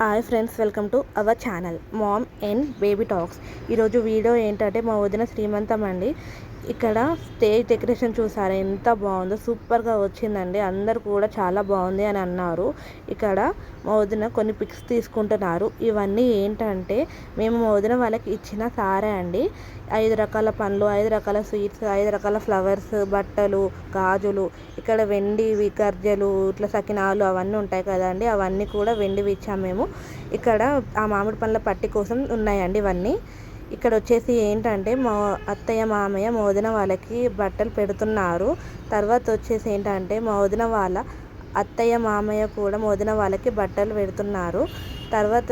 Hi friends welcome to our channel mom and baby talks ఈరోజు video ఏంటంటే మా వదిన శ్రీమంతం అండి. ఇక్కడ స్టేజ్ డెకరేషన్ చూసారా? ఎంత బాగుందో. సూపర్గా వచ్చిందండి. అందరు కూడా చాలా బాగుంది అని అన్నారు. ఇక్కడ మా వదిన కొన్ని పిక్స్ తీసుకుంటున్నారు. ఇవన్నీ ఏంటంటే మేము మా వదిన వాళ్ళకి ఇచ్చిన సారే అండి. ఐదు రకాల పండ్లు ఐదు రకాల స్వీట్స్ ఐదు రకాల ఫ్లవర్స్ బట్టలు గాజులు ఇక్కడ వెండివి గర్జలు ఇట్లా సకినాలు అవన్నీ ఉంటాయి కదండి. అవన్నీ కూడా వెండివి ఇచ్చాము మేము. ఇక్కడ ఆ మామిడి పండ్ల పట్టి కోసం ఉన్నాయండి ఇవన్నీ. ఇక్కడ వచ్చేసి ఏంటంటే మా అత్తయ్య మామయ్య మా వదిన వాళ్ళకి బట్టలు పెడుతున్నారు. తర్వాత వచ్చేసి ఏంటంటే మా వదిన వాళ్ళ అత్తయ్య మామయ్య కూడా మోదిన వాళ్ళకి బట్టలు పెడుతున్నారు. తర్వాత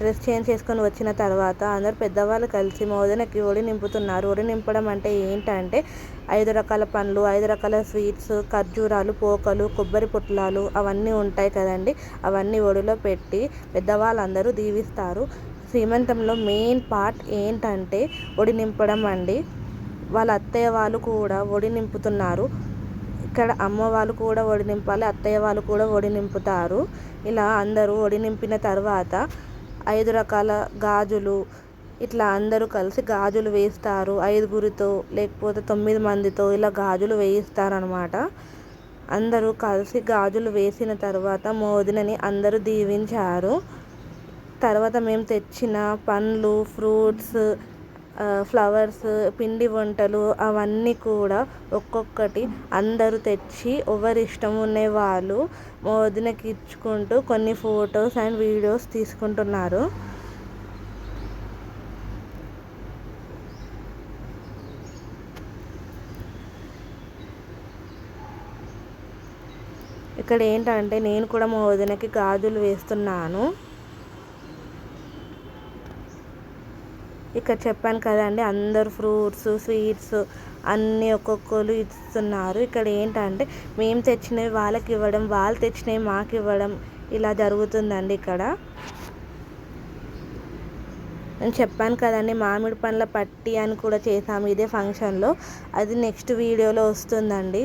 డ్రెస్ చేంజ్ చేసుకొని వచ్చిన తర్వాత అందరు పెద్దవాళ్ళు కలిసి మోదనకి ఒడి నింపుతున్నారు. ఒడి నింపడం అంటే ఏంటంటే ఐదు రకాల పండ్లు ఐదు రకాల స్వీట్స్ ఖర్జూరాలు పోకలు కొబ్బరి పుట్లాలు అవన్నీ ఉంటాయి కదండి. అవన్నీ ఒడిలో పెట్టి పెద్దవాళ్ళందరూ దీవిస్తారు. సీమంతంలో మెయిన్ పార్ట్ ఏంటంటే ఒడి నింపడం అండి. వాళ్ళ అత్తయ్య వాళ్ళు కూడా ఒడి నింపుతున్నారు. ఇక్కడ అమ్మ వాళ్ళు కూడా ఒడి నింపాలి అత్తయ్య వాళ్ళు కూడా ఒడి నింపుతారు. ఇలా అందరూ ఒడి నింపిన తర్వాత ఐదు రకాల గాజులు ఇట్లా అందరూ కలిసి గాజులు వేస్తారు. ఐదుగురితో లేకపోతే తొమ్మిది మందితో ఇలా గాజులు వేయిస్తారనమాట అందరూ కలిసి గాజులు వేసిన తర్వాత మోదినని అందరూ దీవించారు. తర్వాత మేము తెచ్చిన పండ్లు ఫ్రూట్స్ ఫ్లవర్స్ పిండి వంటలు అవన్నీ కూడా ఒక్కొక్కటి అందరూ తెచ్చి ఎవరి ఇష్టం ఉండే వాళ్ళు మా వదినకి ఇచ్చుకుంటూ కొన్ని ఫొటోస్ అండ్ వీడియోస్ తీసుకుంటున్నారు. ఇక్కడ ఏంటంటే నేను కూడా మా వదినకి గాజులు వేస్తున్నాను. ఇక్కడ చెప్పాను కదండి అందరు ఫ్రూట్స్ స్వీట్స్ అన్నీ ఒక్కొక్కరు ఇస్తున్నారు. ఇక్కడ ఏంటంటే మేము తెచ్చినవి వాళ్ళకి ఇవ్వడం వాళ్ళు తెచ్చినవి మాకు ఇవ్వడం ఇలా జరుగుతుందండి ఇక్కడ. నేను చెప్పాను కదండి మామిడి పండ్ల పట్టి అని కూడా చేసాము ఇదే ఫంక్షన్లో. అది నెక్స్ట్ వీడియోలో వస్తుందండి.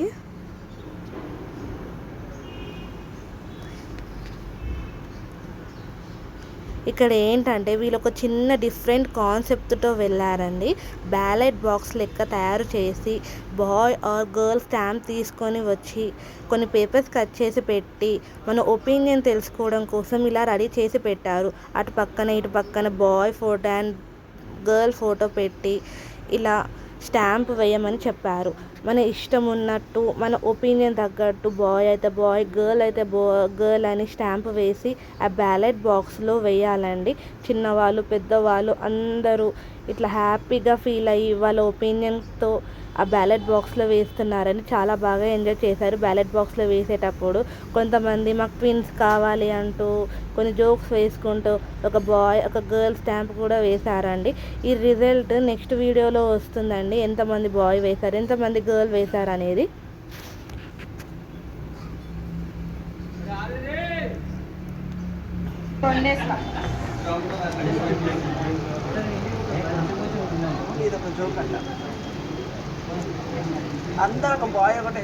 ఇక్కడ ఏంటంటే వీళ్ళు ఒక చిన్న డిఫరెంట్ కాన్సెప్ట్తో వెళ్ళారండి. బ్యాలెట్ బాక్స్ లెక్క తయారు చేసి బాయ్ ఆర్ గర్ల్ స్టాంప్ తీసుకొని వచ్చి కొన్ని పేపర్స్ కట్ చేసి పెట్టి మన ఒపీనియన్ తెలుసుకోవడం కోసం ఇలా రెడీ చేసి పెట్టారు. అటు పక్కన ఇటు పక్కన boy photo and girl photo పెట్టి ఇలా స్టాంప్ వేయమని చెప్పారు. మన ఇష్టం ఉన్నట్టు మన ఒపీనియన్ తగ్గట్టు బాయ్ అయితే బాయ్ గర్ల్ అయితే బో గర్ల్ అని స్టాంప్ వేసి ఆ బ్యాలెట్ బాక్స్లో వేయాలండి. చిన్నవాళ్ళు పెద్దవాళ్ళు అందరూ ఇట్లా హ్యాపీగా ఫీల్ అయ్యి వాళ్ళ ఒపీనియన్తో ఆ బ్యాలెట్ బాక్స్లో వేస్తున్నారని చాలా బాగా ఎంజాయ్ చేశారు. బ్యాలెట్ బాక్స్లో వేసేటప్పుడు కొంతమంది మాకు ట్విన్స్ కావాలి అంటూ కొన్ని జోక్స్ వేసుకుంటూ ఒక బాయ్ ఒక గర్ల్ స్టాంప్ కూడా వేశారండి. ఈ రిజల్ట్ నెక్స్ట్ వీడియోలో వస్తుందండి. ఎంతమంది బాయ్ వేశారు ఎంతమంది గర్ల్ గర్ల్ అనేది అందరూ ఒక బాయ్ ఒకటి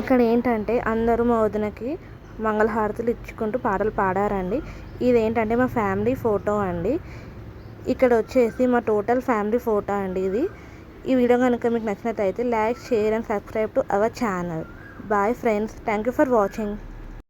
ఇక్కడ ఏంటంటే అందరూ మా వదినకి మంగళహారతులు ఇచ్చుకుంటూ పాటలు పాడారండి. ఇది ఏంటంటే మా ఫ్యామిలీ ఫోటో అండి. ఇక్కడ వచ్చేసి మా టోటల్ ఫ్యామిలీ ఫోటో అండి ఇది. ఈ వీడియో కనుక మీకు నచ్చినట్లయితే like share and subscribe to our channel. Bye friends thank you for watching